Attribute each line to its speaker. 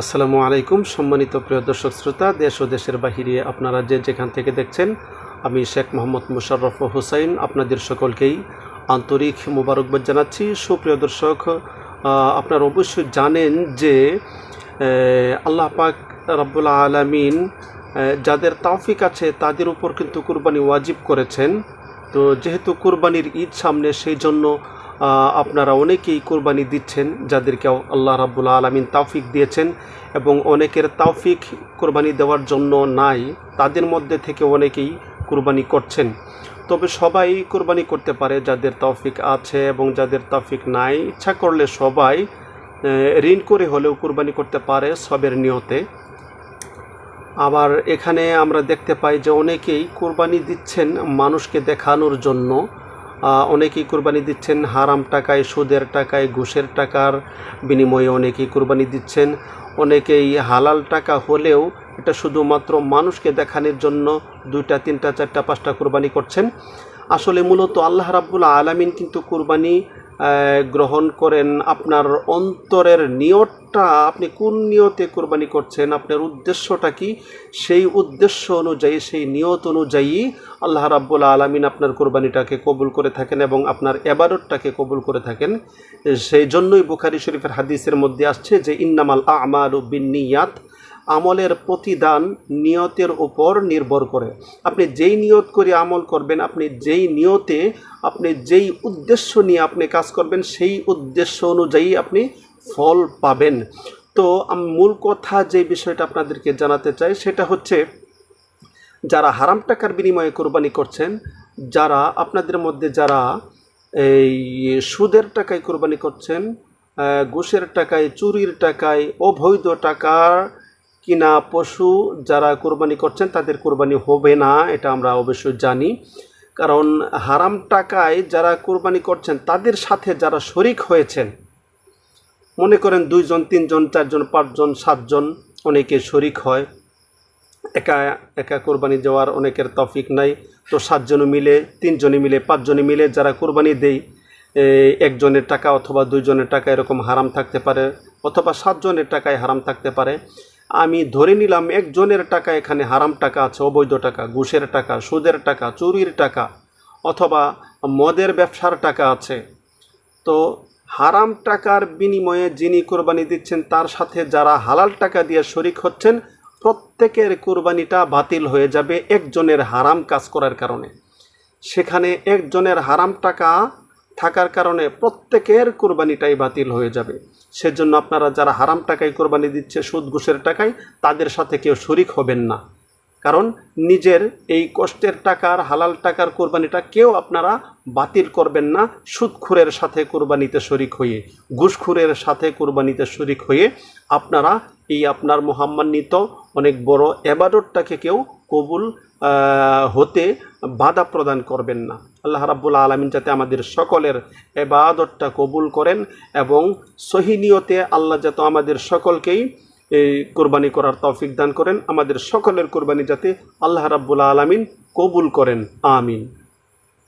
Speaker 1: আসসালামু আলাইকুম, সম্মানিত প্রিয় দর্শক শ্রোতা, দেশ ও দেশের বাহিরে আপনারা যে যেখান থেকে দেখছেন, আমি শেখ মোহাম্মদ মুশাররফ হোসাইন আপনাদের সকলকেই আন্তরিক মোবারকবাদ জানাচ্ছি। সুপ্রিয় দর্শক আপনারা অবশ্যই জানেন যে আল্লাহ পাক রব্বুল আলমিন যাদের তাওফিক আছে তাদের উপর কিন্তু কুরবানি ওয়াজিব করেছেন। তো যেহেতু কুরবানির ঈদ সামনে, সেই জন্য আপনারা অনেকেই কোরবানি দিচ্ছেন, যাদেরকে আল্লাহ রাব্বুল আলমিন তাওফিক দিয়েছেন এবং অনেকের তাওফিক কোরবানি দেওয়ার জন্য নাই, তাদের মধ্যে থেকে অনেকেই কোরবানি করছেন। তবে সবাই কোরবানি করতে পারে, যাদের তৌফিক আছে এবং যাদের তৌফিক নাই। ইচ্ছা করলে সবাই ঋণ করে হলেও কোরবানি করতে পারে সবের নিয়তে। আবার এখানে আমরা দেখতে পাই যে অনেকেই কোরবানি দিচ্ছেন মানুষকে দেখানোর জন্য। অনেকেই কোরবানি দিচ্ছেন হারাম টাকায়, সুদের টাকায়, ঘুষের টাকার বিনিময়ে অনেকেই কোরবানি দিচ্ছেন। অনেকেই হালাল টাকা হলেও এটা শুধুমাত্র মানুষকে দেখানোর জন্য দুইটা, তিনটা, চারটা, পাঁচটা কোরবানি করছেন। আসলে মূলত আল্লাহ রাব্বুল আলামিন কিন্তু কোরবানি গ্রহণ করেন আপনার অন্তরের নিয়তটা, আপনি কোন নিয়তে কোরবানি করছেন, আপনার উদ্দেশ্যটা কি? সেই উদ্দেশ্য অনুযায়ী, সেই নিয়ত অনুযায়ী আল্লাহ রাব্বুল আলামিন আপনার কোরবানিটাকে কবুল করে থাকেন এবং আপনার এবারতটাকে কবুল করে থাকেন। সেই জন্যই বুখারি শরীফের হাদিসের মধ্যে আসছে যে, ইন্নামাল আমাল বিনিয়াত আমলের প্রতিদান নিয়তের উপর নির্ভর করে। আপনি যেই নিয়ত করে আমল করবেন, আপনি যেই নিয়তে, আপনি যেই উদ্দেশ্য নিয়ে আপনি কাজ করবেন, সেই উদ্দেশ্য অনুযায়ী আপনি ফল পাবেন। তো মূল কথা যে বিষয়টা আপনাদেরকে জানাতে চাই, সেটা হচ্ছে যারা হারাম টাকার বিনিময়ে কোরবানি করছেন, যারা আপনাদের মধ্যে যারা এই সুদের টাকায় কোরবানি করছেন ঘুষের টাকায়, চুরির টাকায়, অবৈধ টাকার কিনা পশু যারা কোরবানি করছেন, তাদের কোরবানি হবে না, এটা আমরা অবশ্যই জানি। কারণ হারাম টাকায় যারা কোরবানি করছেন, তাদের সাথে যারা শরিক হয়েছেন, মনে করেন দুইজন, তিনজন, চারজন, পাঁচজন, সাতজন, অনেকে শরিক হয়। একা একা কোরবানি যাওয়ার অনেকের তফিক নাই। তো সাতজনে মিলে তিনজনে মিলে পাঁচজনে মিলে যারা কোরবানি দেই একজনের টাকা অথবা দুইজনের টাকা এরকম হারাম থাকতে পারে, অথবা সাতজনের টাকায় হারাম থাকতে পারে। আমি ধরে নিলাম একজনের টাকা এখানে হারাম টাকা আছে, অবৈধ টাকা, ঘুষের টাকা, সুদের টাকা, চুরির টাকা অথবা মদের ব্যবসার টাকা আছে। তো হারাম টাকার বিনিময়ে যিনি কোরবানি দিচ্ছেন, তার সাথে যারা হালাল টাকা দিয়ে শরিক হচ্ছেন, প্রত্যেকের কোরবানিটা বাতিল হয়ে যাবে একজনের হারাম কাজ করার কারণে। সেখানে একজনের হারাম টাকা থাকার কারণে প্রত্যেকের কোরবানিটাই বাতিল হয়ে যাবে। সেজন্য আপনারা যারা হারাম টাকায় কোরবানি দিচ্ছে, সুদ, ঘুষের টাকায়, তাদের সাথে কেউ শরিক হবেন না। কারণ নিজের এই কষ্টের টাকার, হালাল টাকার কোরবানিটা কেউ আপনারা বাতিল করবেন না। সুদখুরের সাথে কোরবানিতে শরিক হয়ে, ঘুষখুরের সাথে কোরবানিতে শরিক হয়ে আপনারা এই আপনার মহাম্মান্বিত অনেক বড় এবাদতটাকে কেউ কবুল হতে বাধা প্রদান করবেন না। আল্লাহ রাব্বুল আলমিন যাতে আমাদের সকলের এবাদতটা কবুল করেন এবং সহিনিয়তে আল্লাহ যাতে আমাদের সকলকেই এই কোরবানি করার তৌফিক দান করেন। আমাদের সকলের কোরবানি যাতে আল্লাহ রাব্বুল আলমিন কবুল করেন। আমিন।